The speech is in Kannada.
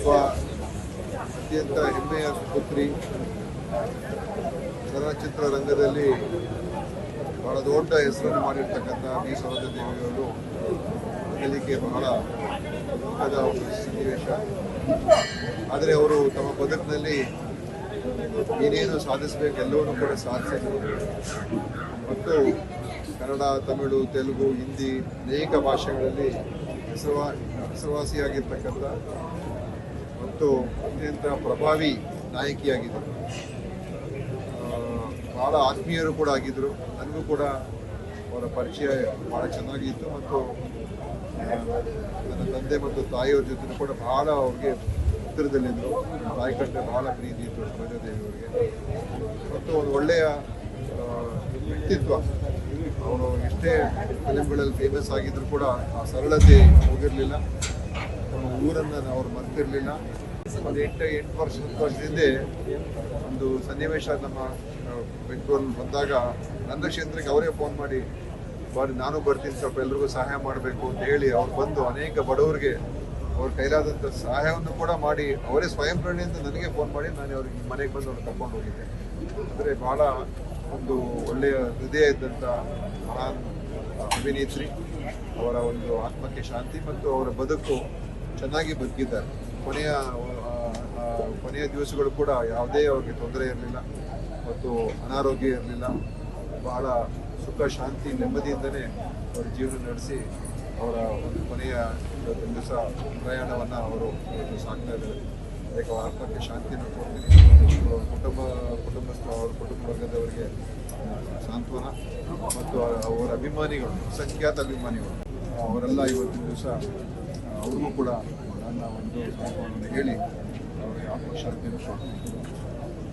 ಒಬ್ಬ ಅತ್ಯಂತ ಹೆಮ್ಮೆಯ ಸುಪುತ್ರಿ ಚಲನಚಿತ್ರ ರಂಗದಲ್ಲಿ ಬಹಳ ದೊಡ್ಡ ಹೆಸರನ್ನು ಮಾಡಿರ್ತಕ್ಕಂಥ ಬಿ ಸರೋಜ ದೇವಿಯವರು ಬಹಳ ದುಃಖದ ಸನ್ನಿವೇಶ. ಆದರೆ ಅವರು ತಮ್ಮ ಬದುಕಿನಲ್ಲಿ ಏನೇನು ಸಾಧಿಸಬೇಕು ಎಲ್ಲವನ್ನೂ ಕೂಡ ಸಾಧಿಸಿದರು ಮತ್ತು ಕನ್ನಡ, ತಮಿಳು, ತೆಲುಗು, ಹಿಂದಿ ಅನೇಕ ಭಾಷೆಗಳಲ್ಲಿ ಹೆಸರುವಾ, ಹೆಸರುವಾಸಿಯಾಗಿರ್ತಕ್ಕಂಥ ಮತ್ತು ಅತ್ಯಂತ ಪ್ರಭಾವಿ ನಾಯಕಿಯಾಗಿದ್ದರು. ಭಾಳ ಆತ್ಮೀಯರು ಕೂಡ ಆಗಿದ್ದರು. ನನಗೂ ಕೂಡ ಅವರ ಪರಿಚಯ ಭಾಳ ಚೆನ್ನಾಗಿತ್ತು ಮತ್ತು ನನ್ನ ತಂದೆ ಮತ್ತು ತಾಯಿಯವ್ರ ಜೊತೆ ಕೂಡ ಬಹಳ ಅವ್ರಿಗೆ ಹತ್ತಿರದಲ್ಲಿದ್ದರು. ತಾಯಿ ಕಂಡ್ರೆ ಭಾಳ ಪ್ರೀತಿ ಇತ್ತು ಸರೋಜಾದೇವಿ ಅವರಿಗೆ ಮತ್ತು ಒಂದು ಒಳ್ಳೆಯ ವ್ಯಕ್ತಿತ್ವ. ಅವರು ಎಷ್ಟೇ ಫಿಲಿಮ್ಗಳಲ್ಲಿ ಫೇಮಸ್ ಆಗಿದ್ರು ಕೂಡ ಆ ಸರಳತೆ ಹೋಗಿರಲಿಲ್ಲ. ಊರನ್ನು ಅವ್ರು ಮರ್ತಿರ್ಲಿಲ್ಲ. ಒಂದು ಎಂಟು ಎಂಟು ವರ್ಷ ಹತ್ತು ವರ್ಷದ ಹಿಂದೆ ಒಂದು ಸನ್ನಿವೇಶ ನಮ್ಮ ಬೆಂಗಳೂರಲ್ಲಿ ಬಂದಾಗ ನನ್ನ ಕ್ಷೇತ್ರಕ್ಕೆ ಅವರೇ ಫೋನ್ ಮಾಡಿ ಬಾರಿ ನಾನು ಬರ್ತೀನಿ, ಸ್ವಲ್ಪ ಎಲ್ರಿಗೂ ಸಹಾಯ ಮಾಡಬೇಕು ಅಂತ ಹೇಳಿ ಅವ್ರು ಬಂದು ಅನೇಕ ಬಡವರಿಗೆ ಅವ್ರ ಕೈಲಾದಂಥ ಸಹಾಯವನ್ನು ಕೂಡ ಮಾಡಿ, ಅವರೇ ಸ್ವಯಂ ಪ್ರೇರಣೆಯಿಂದ ನನಗೆ ಫೋನ್ ಮಾಡಿ ನಾನು ಅವ್ರಿಗೆ ಮನೆಗೆ ಬಂದು ಅವ್ರು ಕರ್ಕೊಂಡು ಹೋಗಿದ್ದೆ. ಅಂದರೆ ಭಾಳ ಒಂದು ಒಳ್ಳೆಯ ಹೃದಯ ಇದ್ದಂಥ ಮಹಾನ್ ಅಭಿನೇತ್ರಿ. ಅವರ ಒಂದು ಆತ್ಮಕ್ಕೆ ಶಾಂತಿ ಮತ್ತು ಅವರ ಬದುಕು ಚೆನ್ನಾಗಿ ಬದುಕಿದ್ದಾರೆ. ಕೊನೆಯ ಕೊನೆಯ ದಿವಸಗಳು ಕೂಡ ಯಾವುದೇ ಅವ್ರಿಗೆ ತೊಂದರೆ ಇರಲಿಲ್ಲ ಮತ್ತು ಅನಾರೋಗ್ಯ ಇರಲಿಲ್ಲ. ಬಹಳ ಸುಖ, ಶಾಂತಿ, ನೆಮ್ಮದಿಯಿಂದನೇ ಅವರ ಜೀವನ ನಡೆಸಿ ಅವರ ಒಂದು ಕೊನೆಯ ಇವತ್ತಿನ ದಿವಸ ಪ್ರಯಾಣವನ್ನು ಅವರು ಸಾಕ್ತಾ ಇದ್ದಾರೆ. ಅದಕ್ಕೆ ಅವರ ಆತ್ಮಕ್ಕೆ ಶಾಂತಿಯನ್ನು ಕೊಡ್ತೀನಿ. ಕುಟುಂಬ, ಕುಟುಂಬಸ್ಥ, ಅವರ ಕುಟುಂಬ ವರ್ಗದವರಿಗೆ ಸಾಂತ್ವನ ಮತ್ತು ಅವರ- ಅಭಿಮಾನಿಗಳು ಸಂಖ್ಯಾತ ಅಭಿಮಾನಿಗಳು ಅವರೆಲ್ಲ ಇವತ್ತಿನ ದಿವಸ ಅವ್ರಿಗೂ ಕೂಡ ನನ್ನ ಒಂದು ಸಾಂತ್ವನವನ್ನು ಹೇಳಿ ಅವರಿಗೆ ಆತ್ಮಶಾಂತಿಯನ್ನು ಕೊಡ್ತೀನಿ